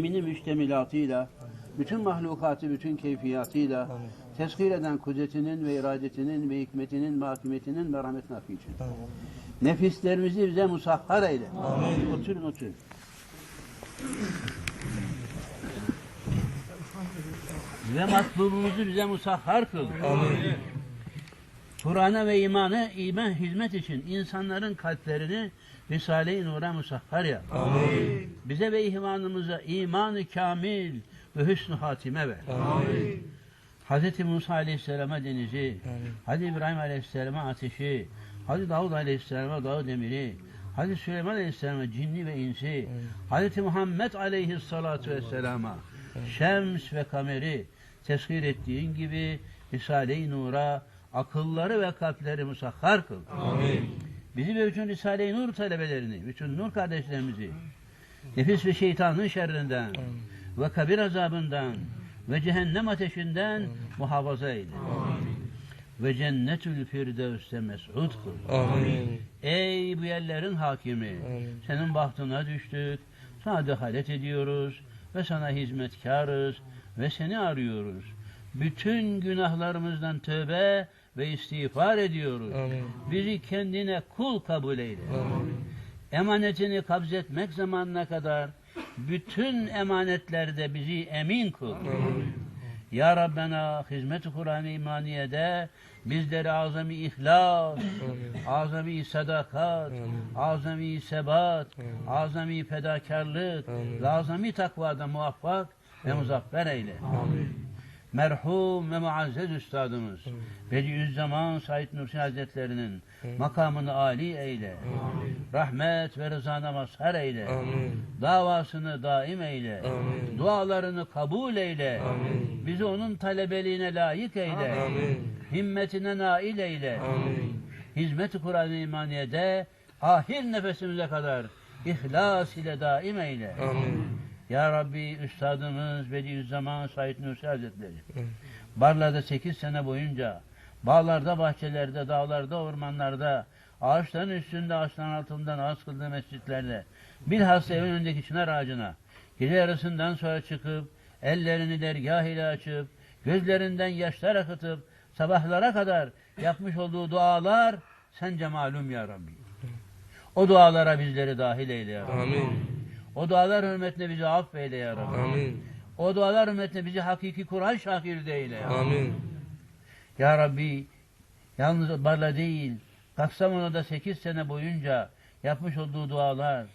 mini müştemilatıyla, bütün mahlukatı bütün keyfiyatıyla teskir eden kudretinin ve iradetinin ve hikmetinin ve rahmetin hakkı için. Nefislerimizi bize musahhar eyle. Oturun oturun. Ve matlubumuzu bize musahhar kıl. Kur'an'a ve imanı iman hizmet için insanların kalplerini Risale-i Nur'a musahhar yap. Bize ve ihvanımıza imanı kamil ve hüsnü hatime ver. Hz. Musa Aleyhisselam'a denizi, Hz. İbrahim Aleyhisselam'a ateşi, Hz. Davud Aleyhisselam'a dağı demiri, Hz. Süleyman Aleyhisselam'a cinni ve insi, Hz. Muhammed Aleyhisselatü Vesselam'a şems ve kameri teskir ettiğin gibi Risale-i Nur'a akılları ve kalpleri musahhar kıl. Bizi ve bütün Risale-i Nur talebelerini, bütün nur kardeşlerimizi nefis ve şeytanın şerrinden ve kabir azabından ve cehennem ateşinden muhafaza eyle. Ve cennetül firdevste mes'ud kıl. Amin. Ey bu yerlerin hakimi, senin bahtına düştük, sana dehalet ediyoruz ve sana hizmetkarız ve seni arıyoruz. Bütün günahlarımızdan tövbe ve istiğfar ediyoruz. Amin. Bizi kendine kul kabul eyle. Emanetini kabzetmek zamanına kadar bütün emanetlerde bizi emin kıl. Ya Rabbena hizmet-i Kur'an-ı İmaniye'de bizleri azami ihlas, azami sadakat, azami sebat, azami fedakarlık ve azami takvada muvaffak ve muzaffer eyle. Merhum ve muazzez üstadımız Bediüzzaman Said Nursi Hazretlerinin makamını âli eyle. Rahmet ve rızana mazhar eyle. Davasını daim eyle. Dualarını kabul eyle. Bizi onun talebeliğine layık eyle. Himmetine nail eyle. Hizmet-i Kur'an-ı İmaniye'de ahir nefesimize kadar ihlas ile daim eyle. Ya Rabbi Üstadımız Bediüzzaman Said Nursi Hazretleri Barla'da 8 sene boyunca bağlarda, bahçelerde, dağlarda, ormanlarda, ağaçların üstünde, ağaçların altında namaz kıldığı mescitlerde, bilhassa evin önündeki çınar ağacına, gece yarısından sonra çıkıp, ellerini dergah ile açıp, gözlerinden yaşlar akıtıp, sabahlara kadar yapmış olduğu dualar, sence malum ya Rabbi. O dualara bizleri dahil eyle ya Rabbi. Amin. O dualar hürmetine bizi affeyle ya Rabbi. Amin. O dualar hürmetine bizi hakiki Kur'an şakir de eyle ya Rabbi. Amin. Ya Rabbi yalnız Barla değil, Kastamonu'da 8 sene boyunca yapmış olduğu dualar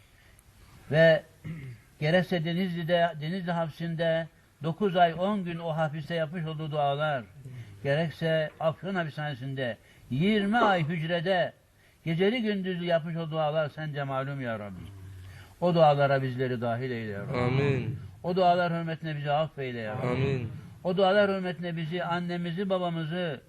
ve gerekse Denizli'de, Denizli hapsinde 9 ay 10 gün o hapiste yapmış olduğu dualar, gerekse Afyon hapishanesinde 20 ay hücrede geceli gündüzlü yapmış olduğu dualar sence malum ya Rabbi. O dualara bizleri dahil eyle ya Rabbi. Amin. O dualar hürmetine bizi affeyle ya Rabbi. Amin. O dualar hürmetine bizi, annemizi, babamızı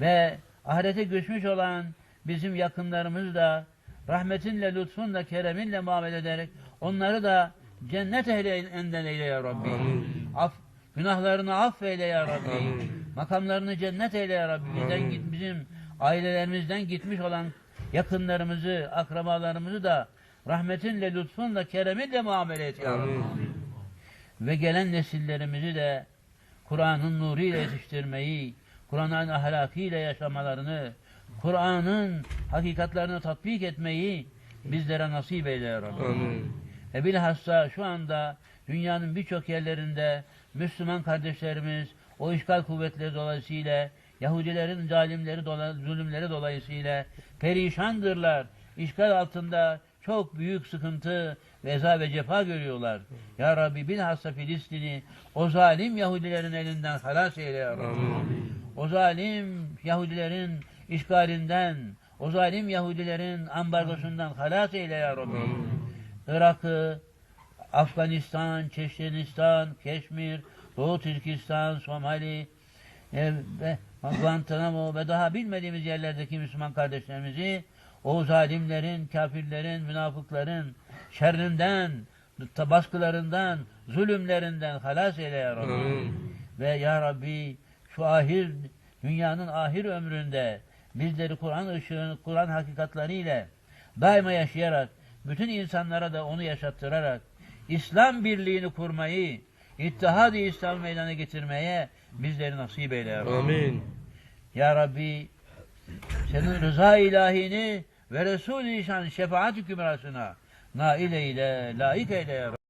ve ahirete göçmüş olan bizim yakınlarımızı da rahmetinle, lütfunla, kereminle muamele ederek onları da cennet ehlinden eyle ya Rabbi. Amin. Af, günahlarını affeyle ya Rabbi. Amin. Makamlarını cennet eyle ya Rabbi. Bizden git, bizim ailelerimizden gitmiş olan yakınlarımızı, akrabalarımızı da rahmetinle, lütfunla, kereminle muamele et ya Rabbi ve gelen nesillerimizi de Kur'an'ın nuruyla yetiştirmeyi, Kur'an'ın ahlakıyla yaşamalarını, Kur'an'ın hakikatlerini tatbik etmeyi bizlere nasip eyle ya Rabbi. Amin. Ve bilhassa şu anda dünyanın birçok yerlerinde Müslüman kardeşlerimiz o işgal kuvvetleri dolayısıyla Yahudilerin zalimleri zulümleri dolayısıyla perişandırlar. İşgal altında çok büyük sıkıntı ve eza ve cefa görüyorlar. Ya Rabbi bilhassa Filistin'i o zalim Yahudilerin elinden halas eyle ya Rabbi. O zalim Yahudilerin işgalinden, o zalim Yahudilerin ambargosundan halas eyle ya Rabbi. Irak'ı, Afganistan, Çeşenistan, Keşmir, Doğu Türkistan, Somali e, Guantanamo ve daha bilmediğimiz yerlerdeki Müslüman kardeşlerimizi o zalimlerin, kafirlerin, münafıkların şerrinden, baskılarından, zulümlerinden halas eyle ya Rabbi. Amin. Ve ya Rabbi şu ahir, dünyanın ahir ömründe bizleri Kur'an ışığını, Kur'an hakikatleriyle daima yaşayarak, bütün insanlara da onu yaşattırarak, İslam birliğini kurmayı, İttihad-ı İslam meydana getirmeye bizleri nasip eyle ya Rabbi. Amin. Ya Rabbi senin rıza ilahini ve Resul-i şan şefaat hükümrasına nail eyle, layık eyle ya Rabbi.